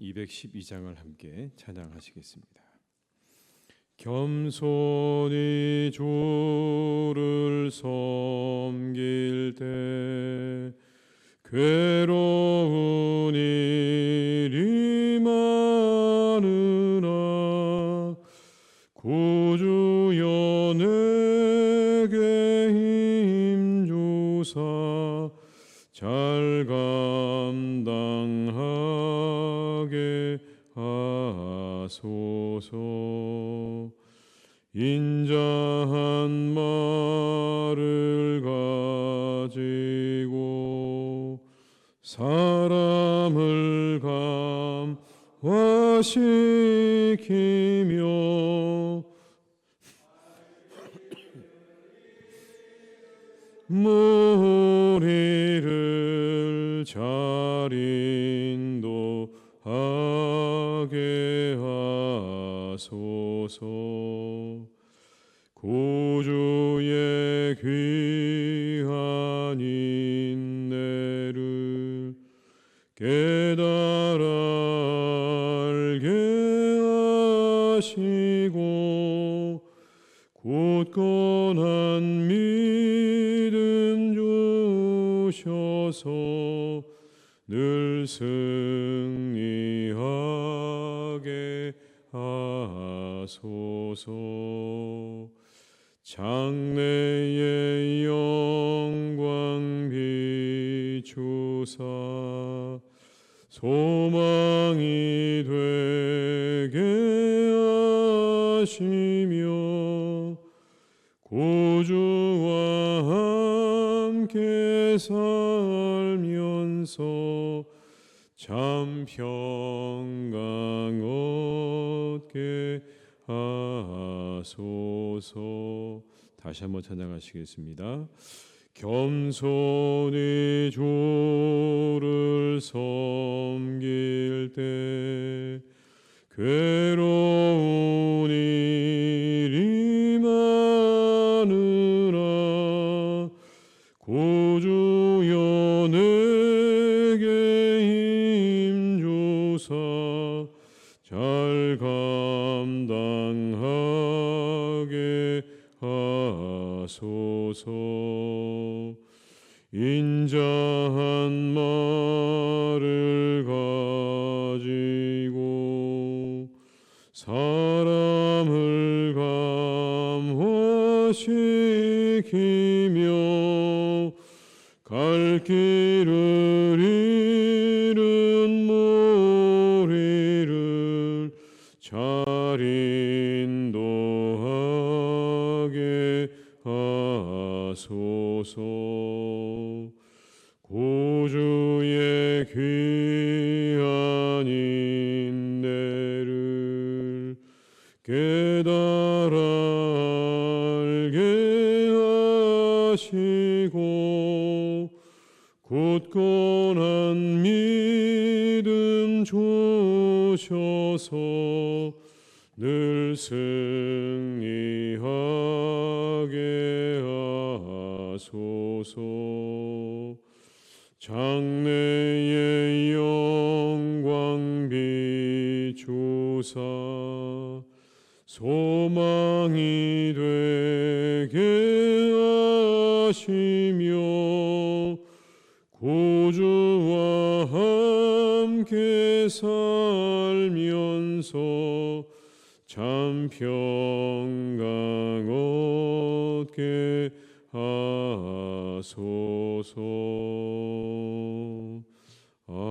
(212장을) 함께 찬양하시겠습니다. 겸손히 주를 섬길 때 괴로운 일이 많으나 구주여 내게 힘주사 잘 감당하 게 하소서. 인자한 말을 가지고 사람을 감화시키며 무리를 잘인 하소서. 구주의 귀한 인내를 깨달아 알게 하시고 굳건한 믿음 주셔서 늘승 하소서. 장래의 영광 비추사. 소망이 되게 하시며 구주와 함께 살면서 참 평강 얻게 하소서 다시 한번 찬양하시겠습니다. 겸손히 주를 섬길 때 괴로운 일이 많으나 하소서. 인자한 말을 가지고 사 믿음 주셔서 늘 승리하게 하소서. 장래의 영광 비추사 소망이 되게 하시며 구주와 함께 살면서 참 평강 얻게 하소서. 아멘.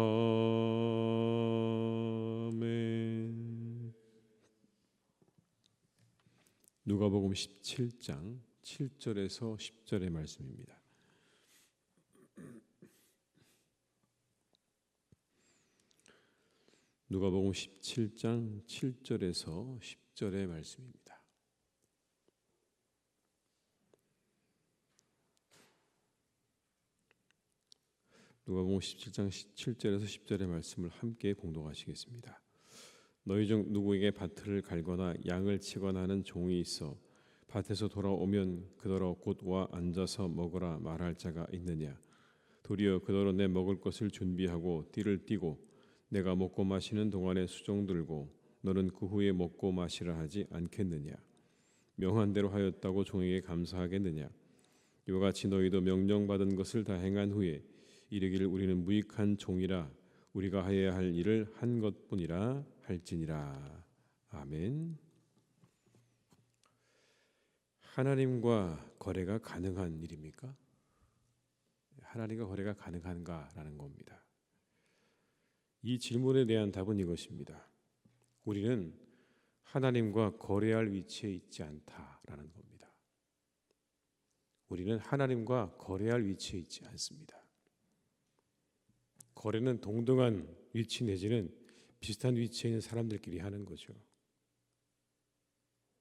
누가복음 17장 7절에서 10절의 말씀입니다. 누가복음 17장 7절에서 10절의 말씀입니다. 누가복음 17장 7절에서 10절의 말씀을 함께 봉독하시겠습니다. 너희 중 누구에게 밭을 갈거나 양을 치거나 하는 종이 있어 밭에서 돌아오면 그더러 곧 와 앉아서 먹으라 말할 자가 있느냐 도리어 그더러 내 먹을 것을 준비하고 띠를 띠고 내가 먹고 마시는 동안에 수종 들고 너는 그 후에 먹고 마시라 하지 않겠느냐 명한 대로 하였다고 종에게 감사하겠느냐 이와 같이 너희도 명령받은 것을 다 행한 후에 이르기를 우리는 무익한 종이라 우리가 하여야 할 일을 한 것뿐이라 할지니라 아멘. 하나님과 거래가 가능한 일입니까? 하나님과 거래가 가능한가라는 겁니다. 이 질문에 대한 답은 이것입니다. 우리는 하나님과 거래할 위치에 있지 않다라는 겁니다. 우리는 하나님과 거래할 위치에 있지 않습니다. 거래는 동등한 위치 내지는 비슷한 위치에 있는 사람들끼리 하는 거죠.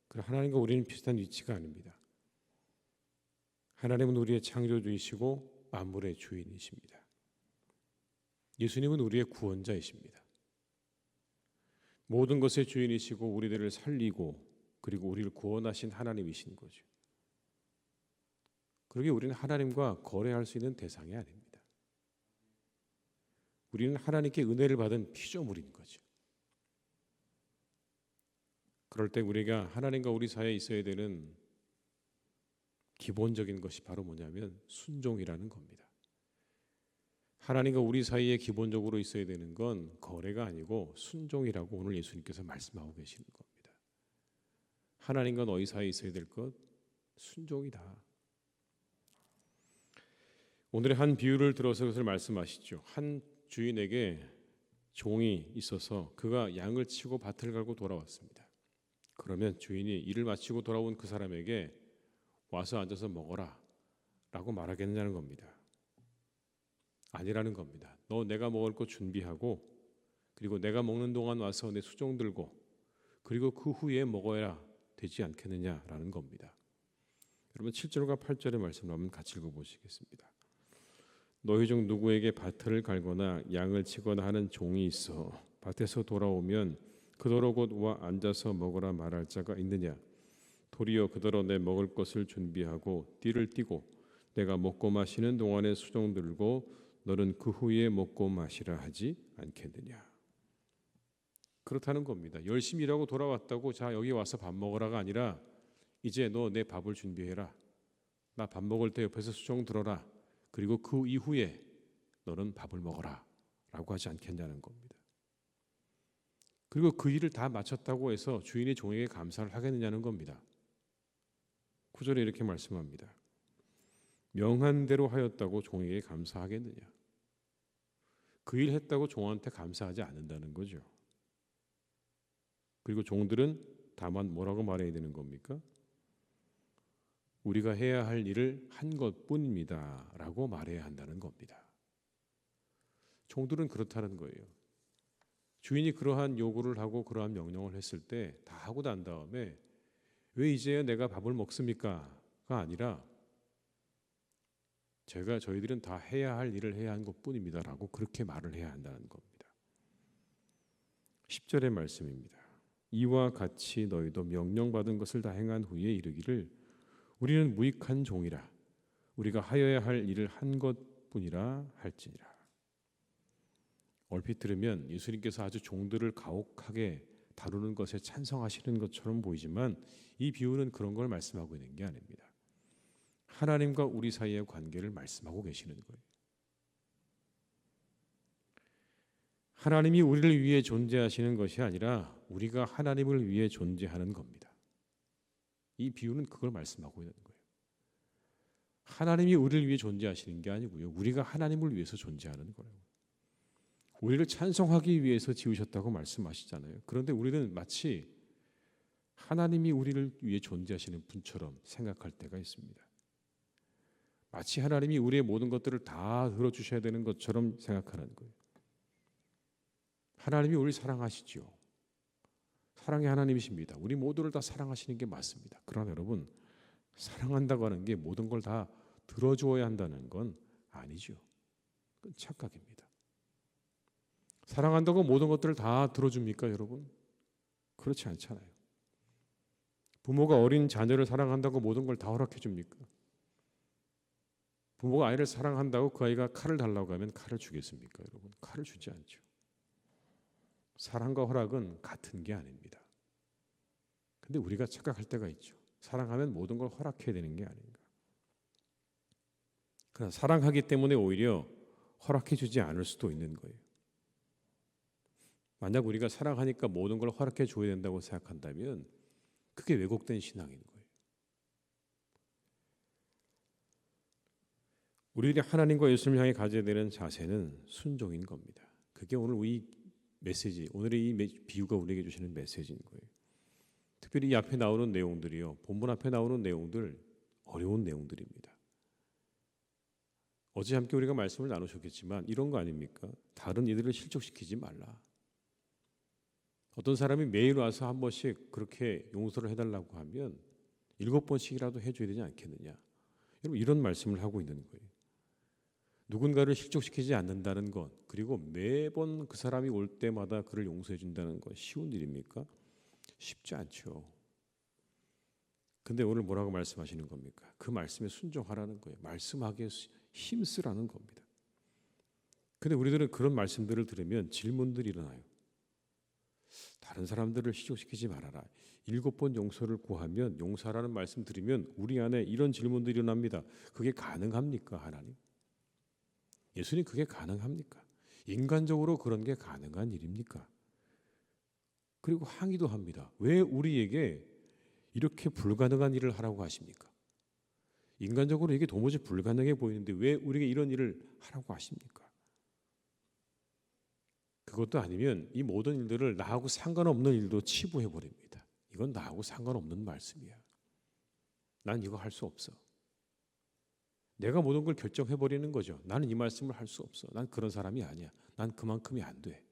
그럼 하나님과 우리는 비슷한 위치가 아닙니다. 하나님은 우리의 창조주이시고 만물의 주인이십니다. 예수님은 우리의 구원자이십니다. 모든 것의 주인이시고 우리들을 살리고 그리고 우리를 구원하신 하나님이신 거죠. 그러기 우리는 하나님과 거래할 수 있는 대상이 아닙니다. 우리는 하나님께 은혜를 받은 피조물인 거죠. 그럴 때 우리가 하나님과 우리 사이에 있어야 되는 기본적인 것이 바로 뭐냐면 순종이라는 겁니다. 하나님과 우리 사이에 기본적으로 있어야 되는 건 거래가 아니고 순종이라고 오늘 예수님께서 말씀하고 계시는 겁니다. 하나님과 너희 사이에 있어야 될 것 순종이다. 오늘의 한 비유를 들어서 그것을 말씀하시죠. 한 주인에게 종이 있어서 그가 양을 치고 밭을 갈고 돌아왔습니다. 그러면 주인이 일을 마치고 돌아온 그 사람에게 와서 앉아서 먹어라 라고 말하겠느냐는 겁니다. 아니라는 겁니다. 너 내가 먹을 거 준비하고 그리고 내가 먹는 동안 와서 내 수종 들고 그리고 그 후에 먹어야 되지 않겠느냐라는 겁니다. 여러분 7절과 8절의 말씀을 한번 같이 읽어 보시겠습니다. 너희 중 누구에게 밭을 갈거나 양을 치거나 하는 종이 있어 밭에서 돌아오면 그더러 곧 와 앉아서 먹으라 말할 자가 있느냐 도리어 그더러 내 먹을 것을 준비하고 띠를 띠고 내가 먹고 마시는 동안에 수종 들고 너는 그 후에 먹고 마시라 하지 않겠느냐 그렇다는 겁니다 열심히 일하고 돌아왔다고 자 여기 와서 밥 먹으라가 아니라 이제 너 내 밥을 준비해라 나 밥 먹을 때 옆에서 수종 들어라 그리고 그 이후에 너는 밥을 먹어라 라고 하지 않겠냐는 겁니다 그리고 그 일을 다 마쳤다고 해서 주인이 종에게 감사를 하겠느냐는 겁니다. 구절에 이렇게 말씀합니다. 명한 대로 하였다고 종에게 감사하겠느냐? 그 일 했다고 종한테 감사하지 않는다는 거죠. 그리고 종들은 다만 뭐라고 말해야 되는 겁니까? 우리가 해야 할 일을 한 것뿐입니다 라고 말해야 한다는 겁니다. 종들은 그렇다는 거예요. 주인이 그러한 요구를 하고 그러한 명령을 했을 때 다 하고 난 다음에 왜 이제야 내가 밥을 먹습니까?가 아니라 제가 저희들은 다 해야 할 일을 해야 한 것뿐입니다라고 그렇게 말을 해야 한다는 겁니다. 10절의 말씀입니다. 이와 같이 너희도 명령받은 것을 다 행한 후에 이르기를 우리는 무익한 종이라 우리가 하여야 할 일을 한 것뿐이라 할지니라. 얼핏 들으면 예수님께서 아주 종들을 가혹하게 다루는 것에 찬성하시는 것처럼 보이지만 이 비유는 그런 걸 말씀하고 있는 게 아닙니다. 하나님과 우리 사이의 관계를 말씀하고 계시는 거예요. 하나님이 우리를 위해 존재하시는 것이 아니라 우리가 하나님을 위해 존재하는 겁니다. 이 비유는 그걸 말씀하고 있는 거예요. 하나님이 우리를 위해 존재하시는 게 아니고요. 우리가 하나님을 위해서 존재하는 거예요. 우리를 찬송하기 위해서 지으셨다고 말씀하시잖아요. 그런데 우리는 마치 하나님이 우리를 위해 존재하시는 분처럼 생각할 때가 있습니다. 마치 하나님이 우리의 모든 것들을 다 들어주셔야 되는 것처럼 생각하는 거예요. 하나님이 우리를 사랑하시죠. 사랑의 하나님이십니다. 우리 모두를 다 사랑하시는 게 맞습니다. 그러나 여러분, 사랑한다고 하는 게 모든 걸 다 들어주어야 한다는 건 아니죠. 그건 착각입니다. 사랑한다고 모든 것들을 다 들어줍니까, 여러분? 그렇지 않잖아요. 부모가 어린 자녀를 사랑한다고 모든 걸 다 허락해 줍니까? 부모가 아이를 사랑한다고 그 아이가 칼을 달라고 하면 칼을 주겠습니까, 여러분? 칼을 주지 않죠. 사랑과 허락은 같은 게 아닙니다. 근데 우리가 착각할 때가 있죠. 사랑하면 모든 걸 허락해야 되는 게 아닌가. 그러나 사랑하기 때문에 오히려 허락해 주지 않을 수도 있는 거예요. 만약 우리가 사랑하니까 모든 걸 허락해 줘야 된다고 생각한다면 그게 왜곡된 신앙인 거예요. 우리들이 하나님과 예수님을 향해 가져야 되는 자세는 순종인 겁니다. 그게 오늘 이 메시지, 오늘의 이 비유가 우리에게 주시는 메시지인 거예요. 특별히 이 앞에 나오는 내용들이요. 본문 앞에 나오는 내용들 어려운 내용들입니다. 어제 함께 우리가 말씀을 나누셨겠지만 이런 거 아닙니까? 다른 이들을 실족시키지 말라. 어떤 사람이 매일 와서 한 번씩 그렇게 용서를 해달라고 하면 일곱 번씩이라도 해줘야 되지 않겠느냐. 여러분 이런 말씀을 하고 있는 거예요. 누군가를 실족시키지 않는다는 것 그리고 매번 그 사람이 올 때마다 그를 용서해 준다는 것 쉬운 일입니까? 쉽지 않죠. 근데 오늘 뭐라고 말씀하시는 겁니까? 그 말씀에 순종하라는 거예요. 말씀하기에 힘쓰라는 겁니다. 근데 우리들은 그런 말씀들을 들으면 질문들이 일어나요. 다른 사람들을 시족시키지 말아라. 일곱 번 용서를 구하면 용서라는 말씀 들으면 우리 안에 이런 질문들이 일어납니다. 그게 가능합니까, 하나님? 예수님 그게 가능합니까? 인간적으로 그런 게 가능한 일입니까? 그리고 항의도 합니다. 왜 우리에게 이렇게 불가능한 일을 하라고 하십니까? 인간적으로 이게 도무지 불가능해 보이는데 왜 우리에게 이런 일을 하라고 하십니까? 그것도 아니면 이 모든 일들을 나하고 상관없는 일도 치부해 버립니다. 이건 나하고 상관없는 말씀이야. 난 이거 할 수 없어. 내가 모든 걸 결정해 버리는 거죠. 나는 이 말씀을 할 수 없어. 난 그런 사람이 아니야. 난 그만큼이 안 돼.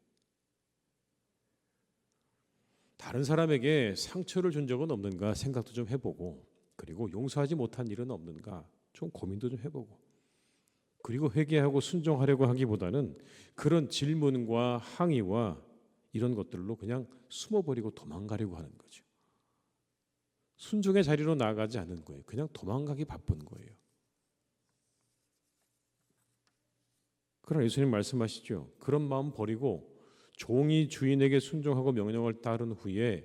다른 사람에게 상처를 준 적은 없는가 생각도 좀 해보고 그리고 용서하지 못한 일은 없는가 좀 고민도 좀 해보고 그리고 회개하고 순종하려고 하기보다는 그런 질문과 항의와 이런 것들로 그냥 숨어버리고 도망가려고 하는 거죠. 순종의 자리로 나아가지 않는 거예요. 그냥 도망가기 바쁜 거예요. 그러나 예수님 말씀하시죠. 그런 마음 버리고 종이 주인에게 순종하고 명령을 따른 후에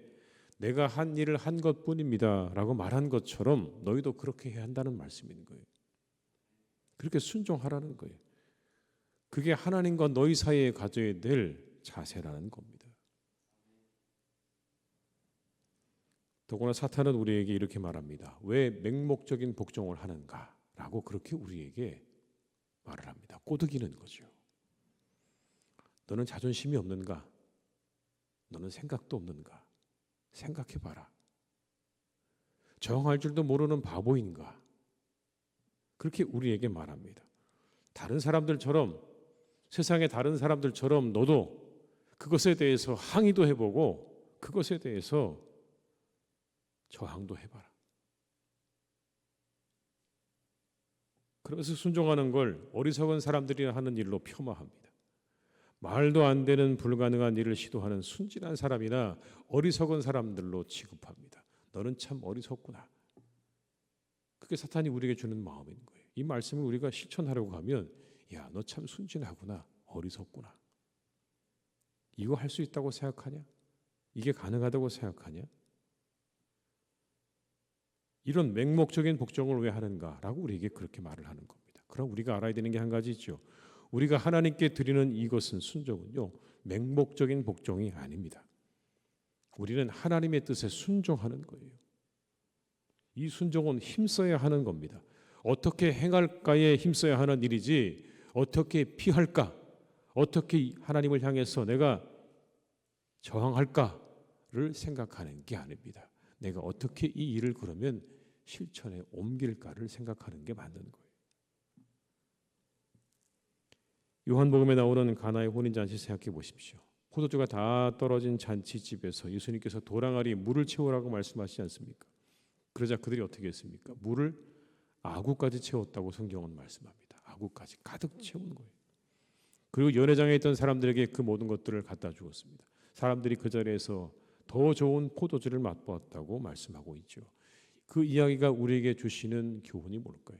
내가 한 일을 한 것뿐입니다 라고 말한 것처럼 너희도 그렇게 해야 한다는 말씀인 거예요. 그렇게 순종하라는 거예요. 그게 하나님과 너희 사이에 가져야 될 자세라는 겁니다. 더구나 사탄은 우리에게 이렇게 말합니다. 왜 맹목적인 복종을 하는가 라고 그렇게 우리에게 말을 합니다. 꼬드기는 거죠. 너는 자존심이 없는가? 너는 생각도 없는가? 생각해 봐라. 정할 줄도 모르는 바보인가? 그렇게 우리에게 말합니다. 다른 사람들처럼 세상의 다른 사람들처럼 너도 그것에 대해서 항의도 해보고 그것에 대해서 저항도 해봐라. 그래서 순종하는 걸 어리석은 사람들이 하는 일로 폄하합니다. 말도 안 되는 불가능한 일을 시도하는 순진한 사람이나 어리석은 사람들로 취급합니다. 너는 참 어리석구나. 그게 사탄이 우리에게 주는 마음인 거예요. 이 말씀을 우리가 실천하려고 하면 야, 너 참 순진하구나. 어리석구나. 이거 할 수 있다고 생각하냐? 이게 가능하다고 생각하냐? 이런 맹목적인 복종을 왜 하는가라고 우리에게 그렇게 말을 하는 겁니다. 그럼 우리가 알아야 되는 게 한 가지 있죠. 우리가 하나님께 드리는 이것은 순종은요 맹목적인 복종이 아닙니다. 우리는 하나님의 뜻에 순종하는 거예요. 이 순종은 힘써야 하는 겁니다. 어떻게 행할까에 힘써야 하는 일이지 어떻게 피할까 어떻게 하나님을 향해서 내가 저항할까를 생각하는 게 아닙니다. 내가 어떻게 이 일을 그러면 실천에 옮길까를 생각하는 게 맞는 거예요. 요한복음에 나오는 가나의 혼인 잔치 생각해 보십시오. 포도주가 다 떨어진 잔치집에서 예수님께서 도랑아리 물을 채우라고 말씀하시지 않습니까? 그러자 그들이 어떻게 했습니까? 물을 아구까지 채웠다고 성경은 말씀합니다. 아구까지 가득 채운 거예요. 그리고 연회장에 있던 사람들에게 그 모든 것들을 갖다 주었습니다. 사람들이 그 자리에서 더 좋은 포도주를 맛보았다고 말씀하고 있죠. 그 이야기가 우리에게 주시는 교훈이 뭘까요?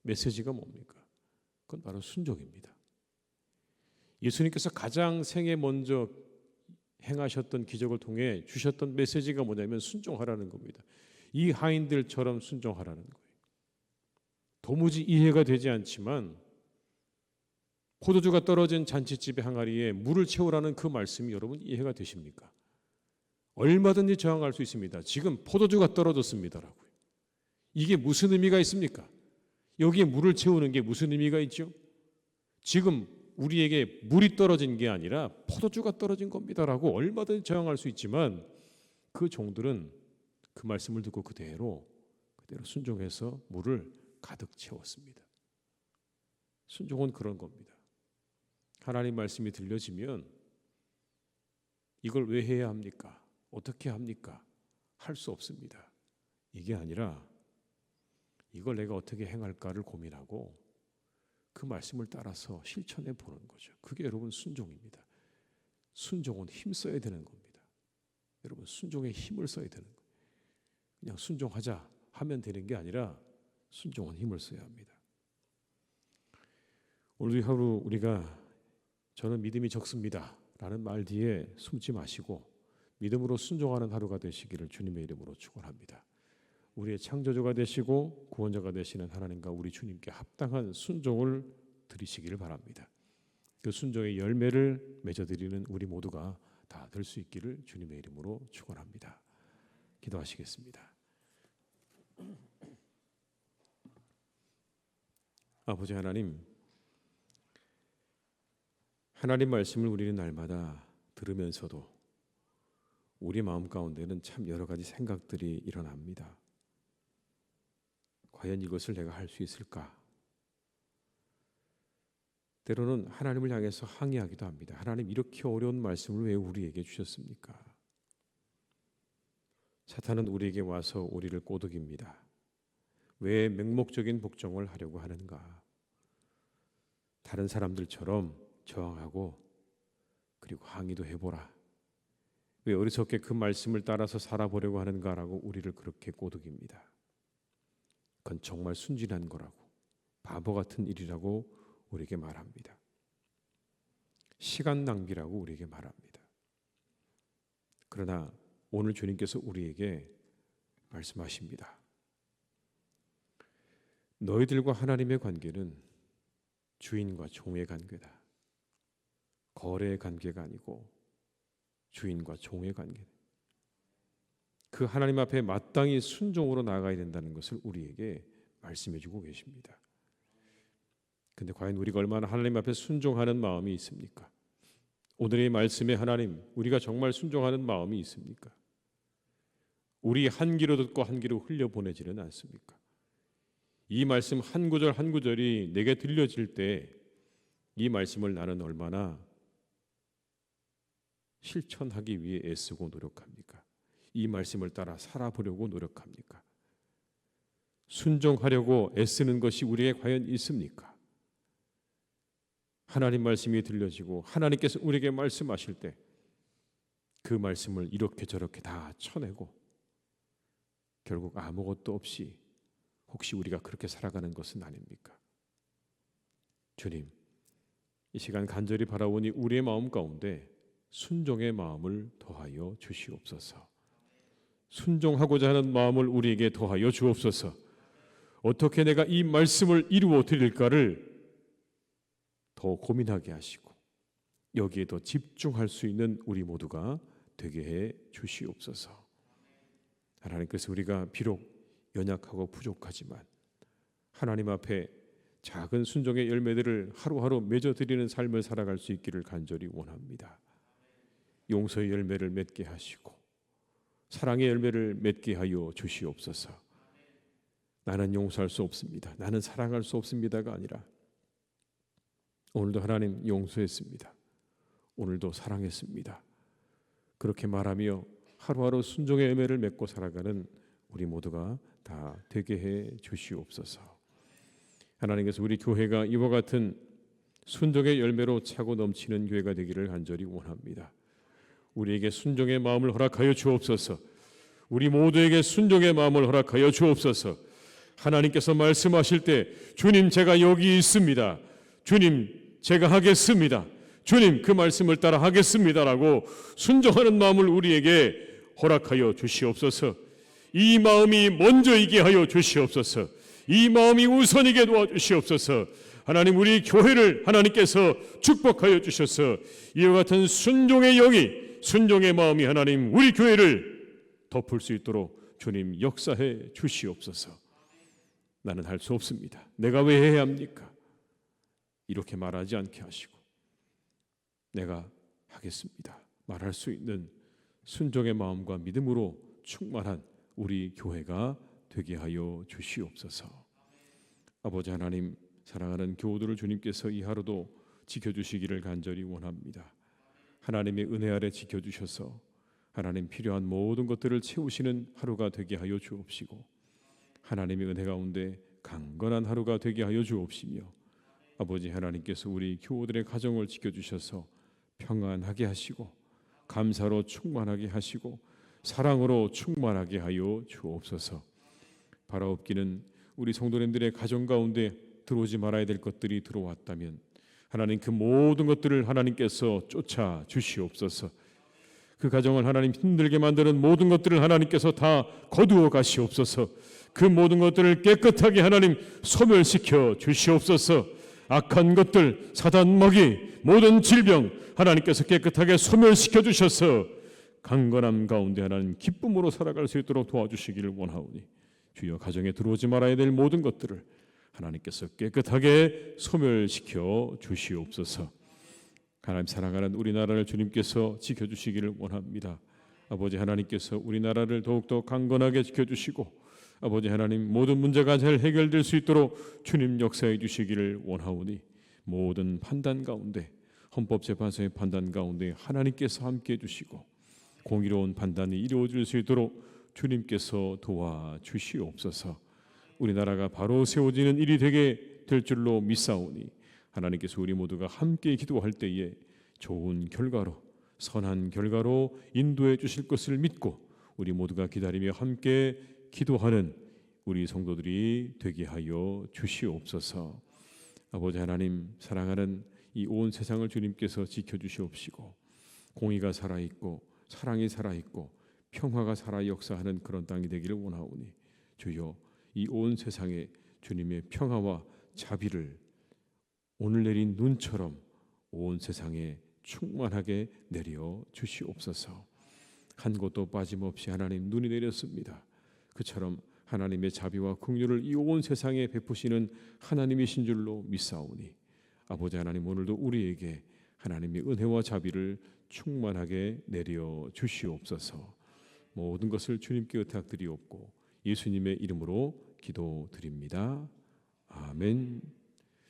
메시지가 뭡니까? 그건 바로 순종입니다. 예수님께서 가장 생애 먼저 행하셨던 기적을 통해 주셨던 메시지가 뭐냐면 순종하라는 겁니다. 이 하인들처럼 순종하라는 거예요. 도무지 이해가 되지 않지만 포도주가 떨어진 잔치집의 항아리에 물을 채우라는 그 말씀이 여러분 이해가 되십니까? 얼마든지 저항할 수 있습니다. 지금 포도주가 떨어졌습니다라고요. 이게 무슨 의미가 있습니까? 여기에 물을 채우는 게 무슨 의미가 있죠? 지금 우리에게 물이 떨어진 게 아니라 포도주가 떨어진 겁니다라고 얼마든지 저항할 수 있지만 그 종들은 그 말씀을 듣고 그대로 그대로 순종해서 물을 가득 채웠습니다. 순종은 그런 겁니다. 하나님 말씀이 들려지면 이걸 왜 해야 합니까? 어떻게 합니까? 할 수 없습니다. 이게 아니라 이걸 내가 어떻게 행할까를 고민하고 그 말씀을 따라서 실천해 보는 거죠. 그게 여러분 순종입니다. 순종은 힘 써야 되는 겁니다. 여러분 순종에 힘을 써야 되는 거예요. 그냥 순종하자 하면 되는 게 아니라 순종은 힘을 써야 합니다. 오늘 하루 우리가 저는 믿음이 적습니다 라는 말 뒤에 숨지 마시고 믿음으로 순종하는 하루가 되시기를 주님의 이름으로 축원합니다. 우리의 창조주가 되시고 구원자가 되시는 하나님과 우리 주님께 합당한 순종을 드리시기를 바랍니다. 그 순종의 열매를 맺어드리는 우리 모두가 다 될 수 있기를 주님의 이름으로 축원합니다. 기도하시겠습니다. 아버지 하나님, 하나님 말씀을 우리는 날마다 들으면서도 우리 마음 가운데는 참 여러 가지 생각들이 일어납니다. 과연 이것을 내가 할 수 있을까? 때로는 하나님을 향해서 항의하기도 합니다. 하나님 이렇게 어려운 말씀을 왜 우리에게 주셨습니까? 사탄은 우리에게 와서 우리를 꼬드깁니다. 왜 맹목적인 복종을 하려고 하는가? 다른 사람들처럼 저항하고 그리고 항의도 해보라. 왜 어리석게 그 말씀을 따라서 살아보려고 하는가라고 우리를 그렇게 꼬드깁니다. 그건 정말 순진한 거라고 바보 같은 일이라고 우리에게 말합니다. 시간 낭비라고 우리에게 말합니다. 그러나 오늘 주님께서 우리에게 말씀하십니다. 너희들과 하나님의 관계는 주인과 종의 관계다. 거래의 관계가 아니고 주인과 종의 관계. 그 하나님 앞에 마땅히 순종으로 나아가야 된다는 것을 우리에게 말씀해 주고 계십니다. 근데 과연 우리가 얼마나 하나님 앞에 순종하는 마음이 있습니까? 오늘의 말씀에 하나님, 우리가 정말 순종하는 마음이 있습니까? 우리 한 귀로 듣고 한 귀로 흘려 보내지는 않습니까? 이 말씀 한 구절 한 구절이 내게 들려질 때 이 말씀을 나는 얼마나 실천하기 위해 애쓰고 노력합니까? 이 말씀을 따라 살아보려고 노력합니까? 순종하려고 애쓰는 것이 우리에게 과연 있습니까? 하나님 말씀이 들려지고 하나님께서 우리에게 말씀하실 때 그 말씀을 이렇게 저렇게 다 쳐내고 결국 아무것도 없이 혹시 우리가 그렇게 살아가는 것은 아닙니까? 주님, 이 시간 간절히 바라오니 우리의 마음 가운데 순종의 마음을 더하여 주시옵소서. 순종하고자 하는 마음을 우리에게 더하여 주옵소서. 어떻게 내가 이 말씀을 이루어 드릴까를 더 고민하게 하시고 여기에 더 집중할 수 있는 우리 모두가 되게 해 주시옵소서. 하나님께서 우리가 비록 연약하고 부족하지만 하나님 앞에 작은 순종의 열매들을 하루하루 맺어 드리는 삶을 살아갈 수 있기를 간절히 원합니다. 용서의 열매를 맺게 하시고 사랑의 열매를 맺게 하여 주시옵소서. 나는 용서할 수 없습니다. 나는 사랑할 수 없습니다가 아니라 오늘도 하나님 용서했습니다. 오늘도 사랑했습니다. 그렇게 말하며 하루하루 순종의 열매를 맺고 살아가는 우리 모두가 다 되게 해 주시옵소서. 하나님께서 우리 교회가 이와 같은 순종의 열매로 차고 넘치는 교회가 되기를 간절히 원합니다. 우리에게 순종의 마음을 허락하여 주옵소서. 우리 모두에게 순종의 마음을 허락하여 주옵소서. 하나님께서 말씀하실 때 주님 제가 여기 있습니다. 주님 제가 하겠습니다. 주님 그 말씀을 따라 하겠습니다라고 순종하는 마음을 우리에게 허락하여 주시옵소서. 이 마음이 먼저이게 하여 주시옵소서. 이 마음이 우선이게 도와주시옵소서. 하나님 우리 교회를 하나님께서 축복하여 주셔서 이와 같은 순종의 영이 순종의 마음이 하나님 우리 교회를 덮을 수 있도록 주님 역사해 주시옵소서. 나는 할 수 없습니다. 내가 왜 해야 합니까? 이렇게 말하지 않게 하시고 내가 하겠습니다. 말할 수 있는 순종의 마음과 믿음으로 충만한 우리 교회가 되게 하여 주시옵소서. 아버지 하나님 사랑하는 교우들을 주님께서 이 하루도 지켜주시기를 간절히 원합니다. 하나님의 은혜 아래 지켜주셔서 하나님 필요한 모든 것들을 채우시는 하루가 되게 하여 주옵시고 하나님의 은혜 가운데 강건한 하루가 되게 하여 주옵시며 아버지 하나님께서 우리 교우들의 가정을 지켜주셔서 평안하게 하시고 감사로 충만하게 하시고 사랑으로 충만하게 하여 주옵소서. 바라옵기는 우리 성도님들의 가정 가운데 들어오지 말아야 될 것들이 들어왔다면 하나님 그 모든 것들을 하나님께서 쫓아 주시옵소서. 그 가정을 하나님 힘들게 만드는 모든 것들을 하나님께서 다 거두어 가시옵소서. 그 모든 것들을 깨끗하게 하나님 소멸시켜 주시옵소서. 악한 것들, 사단 먹이, 모든 질병 하나님께서 깨끗하게 소멸시켜 주셔서 강건함 가운데 하나님 기쁨으로 살아갈 수 있도록 도와주시기를 원하오니 주여 가정에 들어오지 말아야 될 모든 것들을 하나님께서 깨끗하게 소멸시켜 주시옵소서. 하나님 사랑하는 우리나라를 주님께서 지켜주시기를 원합니다. 아버지 하나님께서 우리나라를 더욱더 강건하게 지켜주시고 아버지 하나님 모든 문제가 잘 해결될 수 있도록 주님 역사해 주시기를 원하오니 모든 판단 가운데 헌법재판소의 판단 가운데 하나님께서 함께 해주시고 공의로운 판단이 이루어질 수 있도록 주님께서 도와 주시옵소서. 우리나라가 바로 세워지는 일이 되게 될 줄로 믿사오니 하나님께서 우리 모두가 함께 기도할 때에 좋은 결과로 선한 결과로 인도해 주실 것을 믿고 우리 모두가 기다리며 함께 기도하는 우리 성도들이 되게 하여 주시옵소서. 아버지 하나님 사랑하는 이 온 세상을 주님께서 지켜 주시옵시고 공의가 살아 있고 사랑이 살아 있고 평화가 살아 역사하는 그런 땅이 되기를 원하오니 주여 이 온 세상에 주님의 평화와 자비를 오늘 내린 눈처럼 온 세상에 충만하게 내려 주시옵소서. 한 곳도 빠짐없이 하나님 눈이 내렸습니다. 그처럼 하나님의 자비와 긍휼을 이 온 세상에 베푸시는 하나님이신 줄로 믿사오니 아버지 하나님 오늘도 우리에게 하나님의 은혜와 자비를 충만하게 내려 주시옵소서. 모든 것을 주님께 의탁드리옵고 예수님의 이름으로 기도드립니다. 아멘.